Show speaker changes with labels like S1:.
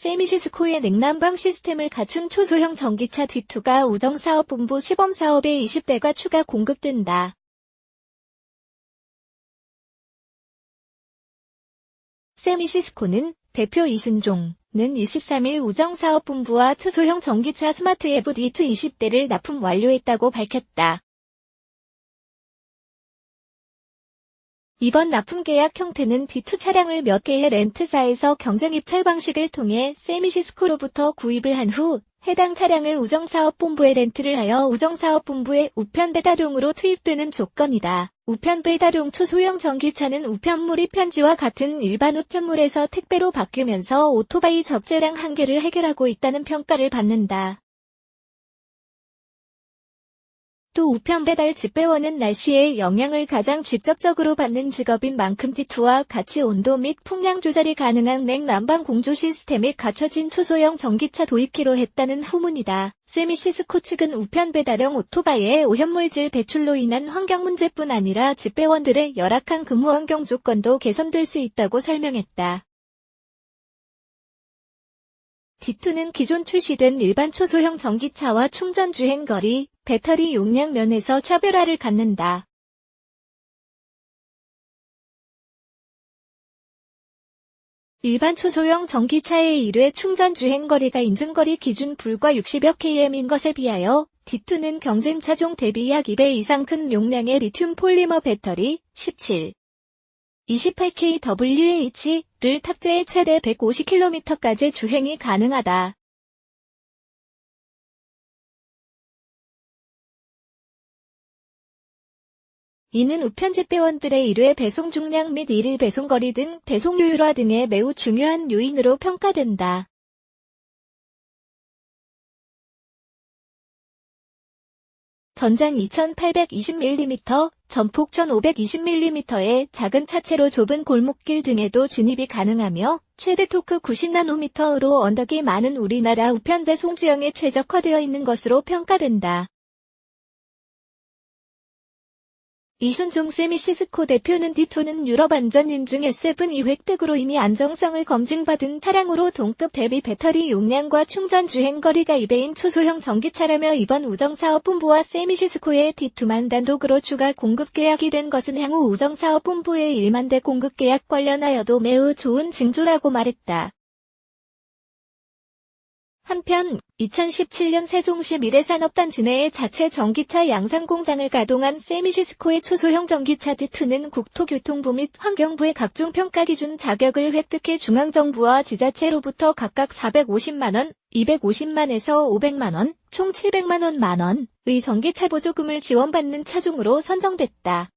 S1: 세미시스코의 냉난방 시스템을 갖춘 초소형 전기차 D2가 우정사업본부 시범사업에 20대가 추가 공급된다. 세미시스코는 대표 이순종은 23일 우정사업본부와 초소형 전기차 스마트 에브 D2 20대를 납품 완료했다고 밝혔다. 이번 납품 계약 형태는 D2 차량을 몇 개의 렌트사에서 경쟁 입찰 방식을 통해 세미시스코로부터 구입을 한 후 해당 차량을 우정사업본부에 렌트를 하여 우정사업본부의 우편 배달용으로 투입되는 조건이다. 우편 배달용 초소형 전기차는 우편물이 편지와 같은 일반 우편물에서 택배로 바뀌면서 오토바이 적재량 한계를 해결하고 있다는 평가를 받는다. 또 우편 배달 집배원은 날씨의 영향을 가장 직접적으로 받는 직업인 만큼 T2와 같이 온도 및 풍량 조절이 가능한 냉난방 공조 시스템이 갖춰진 초소형 전기차 도입키로 했다는 후문이다. 세미시스코 측은 우편 배달용 오토바이의 오염물질 배출로 인한 환경 문제뿐 아니라 집배원들의 열악한 근무 환경 조건도 개선될 수 있다고 설명했다. D2는 기존 출시된 일반 초소형 전기차와 충전 주행 거리, 배터리 용량 면에서 차별화를 갖는다. 일반 초소형 전기차의 1회 충전 주행거리가 인증거리 기준 불과 60여 km인 것에 비하여 D2는 경쟁 차종 대비 약 2배 이상 큰 용량의 리튬 폴리머 배터리 17, 28kWh를 탑재해 최대 150km까지 주행이 가능하다. 이는 우편집배원들의 1회 배송 중량 및 1일 배송 거리 등 배송 효율화 등의 매우 중요한 요인으로 평가된다. 전장 2820mm, 전폭 1520mm의 작은 차체로 좁은 골목길 등에도 진입이 가능하며 최대 토크 90나노미터로 언덕이 많은 우리나라 우편 배송 지형에 최적화되어 있는 것으로 평가된다. 이순종 세미시스코 대표는 D2는 유럽 안전 인증 S7 획득으로 이미 안정성을 검증받은 차량으로 동급 대비 배터리 용량과 충전 주행 거리가 2배인 초소형 전기차라며 이번 우정사업본부와 세미시스코의 D2만 단독으로 추가 공급 계약이 된 것은 향후 우정사업본부의 1만 대 공급 계약 관련하여도 매우 좋은 징조라고 말했다. 한편 2017년 세종시 미래산업단지 내에 자체 전기차 양산 공장을 가동한 세미시스코의 초소형 전기차 D2는 국토교통부 및 환경부의 각종 평가 기준 자격을 획득해 중앙정부와 지자체로부터 각각 450만원, 250만에서 500만원, 총 700만원 만원의 전기차 보조금을 지원받는 차종으로 선정됐다.